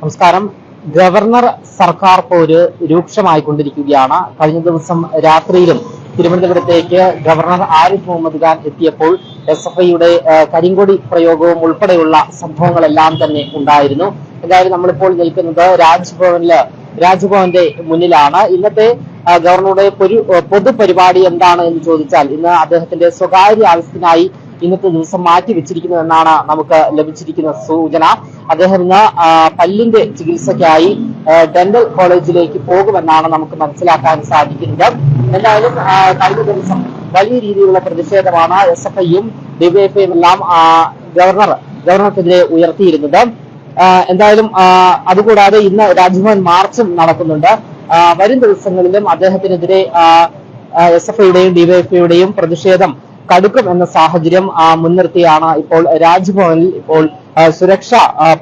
നമസ്കാരം. ഗവർണർ സർക്കാർ പോര് രൂക്ഷമായിക്കൊണ്ടിരിക്കുകയാണ്. കഴിഞ്ഞ ദിവസം രാത്രിയിലും തിരുവനന്തപുരത്തേക്ക് ഗവർണർ ആരിഫ് മുഹമ്മദ് ഖാൻ എത്തിയപ്പോൾ എസ് എഫ് ഐയുടെ കരിങ്കൊടി പ്രയോഗവും ഉൾപ്പെടെയുള്ള സംഭവങ്ങളെല്ലാം തന്നെ ഉണ്ടായിരുന്നു. എന്തായാലും നമ്മളിപ്പോൾ നിൽക്കുന്നത് രാജ്ഭവനിൽ രാജ്ഭവന്റെ മുന്നിലാണ്. ഇന്നത്തെ ഗവർണറുടെ പൊതു പൊതുപരിപാടി എന്താണ് എന്ന് ചോദിച്ചാൽ ഇന്ന് അദ്ദേഹത്തിന്റെ സ്വകാര്യ ആവശ്യത്തിനായി ഇന്നത്തെ ദിവസം മാറ്റി വെച്ചിരിക്കുന്നു എന്നാണ് നമുക്ക് ലഭിച്ചിരിക്കുന്ന സൂചന. അദ്ദേഹം ഇന്ന് പല്ലിന്റെ ചികിത്സയ്ക്കായി ഡെന്റൽ കോളേജിലേക്ക് പോകുമെന്നാണ് നമുക്ക് മനസ്സിലാക്കാൻ സാധിക്കുന്നത്. എന്തായാലും കഴിഞ്ഞ ദിവസം വലിയ രീതിയിലുള്ള പ്രതിഷേധമാണ് എസ് എഫ് ഐയും ഡിവൈഎഫ്ഐയും എല്ലാം ഗവർണർ ഗവർണർക്കെതിരെ ഉയർത്തിയിരുന്നത്. എന്തായാലും അതുകൂടാതെ ഇന്ന് രാജ്ഭവൻ മാർച്ചും നടക്കുന്നുണ്ട്. വരും ദിവസങ്ങളിലും അദ്ദേഹത്തിനെതിരെ എസ് എഫ് ഐയുടെയും ഡിവൈഎഫ്ഐയുടെയും പ്രതിഷേധം കടുക്കും എന്ന സാഹചര്യം മുൻനിർത്തിയാണ് ഇപ്പോൾ രാജ്ഭവനിൽ ഇപ്പോൾ സുരക്ഷ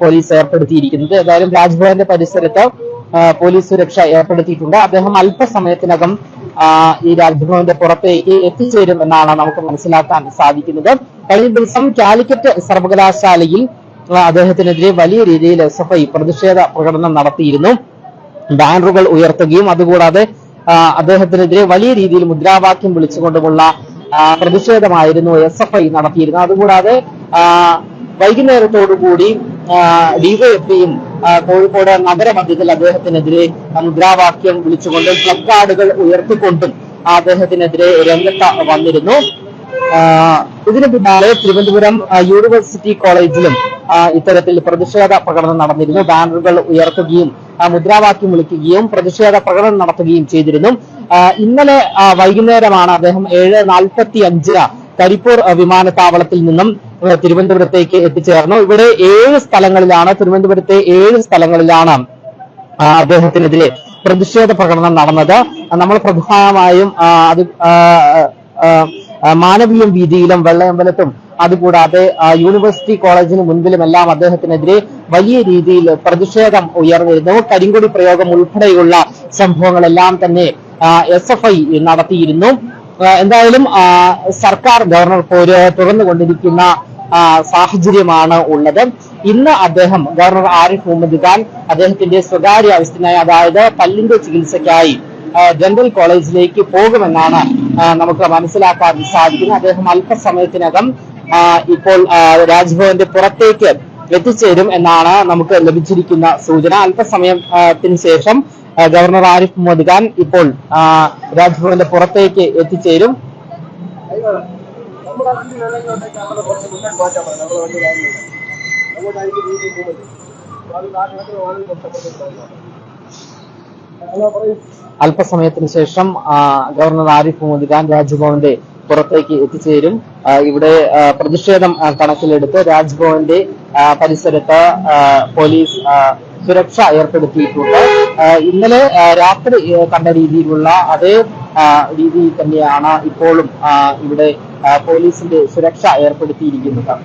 പോലീസ് ഏർപ്പെടുത്തിയിരിക്കുന്നത്. ഏതായാലും രാജ്ഭവന്റെ പരിസരത്ത് പോലീസ് സുരക്ഷ ഏർപ്പെടുത്തിയിട്ടുണ്ട്. അദ്ദേഹം അല്പസമയത്തിനകം ഈ രാജ്ഭവന്റെ പുറത്തേക്ക് എത്തിച്ചേരും എന്നാണ് നമുക്ക് മനസ്സിലാക്കാൻ സാധിക്കുന്നത്. കഴിഞ്ഞ ദിവസം കാലിക്കറ്റ് സർവകലാശാലയിൽ അദ്ദേഹത്തിനെതിരെ വലിയ രീതിയിൽ എസ് എഫ് ഐ പ്രതിഷേധ പ്രകടനം നടത്തിയിരുന്നു. ബാനറുകൾ ഉയർത്തുകയും അതുകൂടാതെ അദ്ദേഹത്തിനെതിരെ വലിയ രീതിയിൽ മുദ്രാവാക്യം വിളിച്ചുകൊണ്ടുമുള്ള പ്രതിഷേധമായിരുന്നു എസ് എഫ് ഐ നടത്തിയിരുന്നത്. അതുകൂടാതെ വൈകുന്നേരത്തോടുകൂടി ഡിവൈഎഫ്ഐയും കോഴിക്കോട് നഗരമധ്യത്തിൽ അദ്ദേഹത്തിനെതിരെ മുദ്രാവാക്യം വിളിച്ചുകൊണ്ട് പ്ലക്കാർഡുകൾ ഉയർത്തിക്കൊണ്ടും അദ്ദേഹത്തിനെതിരെ രംഗത്ത് വന്നിരുന്നു. ഇതിനു പിന്നാലെ തിരുവനന്തപുരം യൂണിവേഴ്സിറ്റി കോളേജിലും ഇത്തരത്തിൽ പ്രതിഷേധ പ്രകടനം നടന്നിരുന്നു. ബാനറുകൾ ഉയർത്തുകയും മുദ്രാവാക്യം വിളിക്കുകയും പ്രതിഷേധ പ്രകടനം നടത്തുകയും ചെയ്തിരുന്നു. ഇന്നലെ വൈകുന്നേരമാണ് അദ്ദേഹം ഏഴ് നാൽപ്പത്തി അഞ്ചിന് കരിപ്പൂർ വിമാനത്താവളത്തിൽ നിന്നും തിരുവനന്തപുരത്തേക്ക് എത്തിച്ചേർന്നു. ഇവിടെ ഏഴ് സ്ഥലങ്ങളിലാണ് തിരുവനന്തപുരത്തെ ഏഴ് സ്ഥലങ്ങളിലാണ് അദ്ദേഹത്തിനെതിരെ പ്രതിഷേധ പ്രകടനം നടന്നത്. നമ്മൾ പ്രധാനമായും അത് മാനവീയം വീതിയിലും വെള്ളയമ്പലത്തും അതുകൂടാതെ യൂണിവേഴ്സിറ്റി കോളേജിന് മുൻപിലുമെല്ലാം അദ്ദേഹത്തിനെതിരെ വലിയ രീതിയിൽ പ്രതിഷേധം ഉയർന്നിരുന്നു. കരിങ്കൊടി പ്രയോഗം ഉൾപ്പെടെയുള്ള സംഭവങ്ങളെല്ലാം തന്നെ എസ് എഫ് ഐ നടത്തിയിരുന്നു. എന്തായാലും സർക്കാർ ഗവർണർ പോര് തുറന്നുകൊണ്ടിരിക്കുന്ന സാഹചര്യമാണ് ഉള്ളത്. ഇന്ന് അദ്ദേഹം ഗവർണർ ആരിഫ് മുഹമ്മദ് ഖാൻ അദ്ദേഹത്തിന്റെ സ്വകാര്യ ആവശ്യത്തിനായി അതായത് പല്ലിന്റെ ചികിത്സയ്ക്കായി ജനറൽ കോളേജിലേക്ക് പോകുമെന്നാണ് നമുക്ക് മനസ്സിലാക്കാൻ സാധിക്കുന്നത്. അദ്ദേഹം അല്പസമയത്തിനകം ഇപ്പോൾ രാജ്ഭവന്റെ പുറത്തേക്ക് എത്തിച്ചേരും എന്നാണ് നമുക്ക് ലഭിച്ചിരിക്കുന്ന സൂചന. അല്പസമയത്തിന് ശേഷം ഗവർണർ ആരിഫ് മുഹമ്മദ് ഖാൻ ഇപ്പോൾ രാജ്ഭവന്റെ പുറത്തേക്ക് എത്തിച്ചേരും. അല്പസമയത്തിന് ശേഷം ഗവർണർ ആരിഫ് മുഹമ്മദ് ഖാൻ രാജ്ഭവന്റെ പുറത്തേക്ക് എത്തിച്ചേരും. ഇവിടെ പ്രതിഷേധം കണക്കിലെടുത്ത് രാജ്ഭവന്റെ പരിസരത്ത് പോലീസ് സുരക്ഷ ഏർപ്പെടുത്തിയിട്ടുണ്ട്. ഇന്നലെ രാത്രി കണ്ട രീതിയിലുള്ള അതേ രീതിയിൽ തന്നെയാണ് ഇപ്പോഴും ഇവിടെ പോലീസിന്റെ സുരക്ഷ ഏർപ്പെടുത്തിയിരിക്കുന്നത്.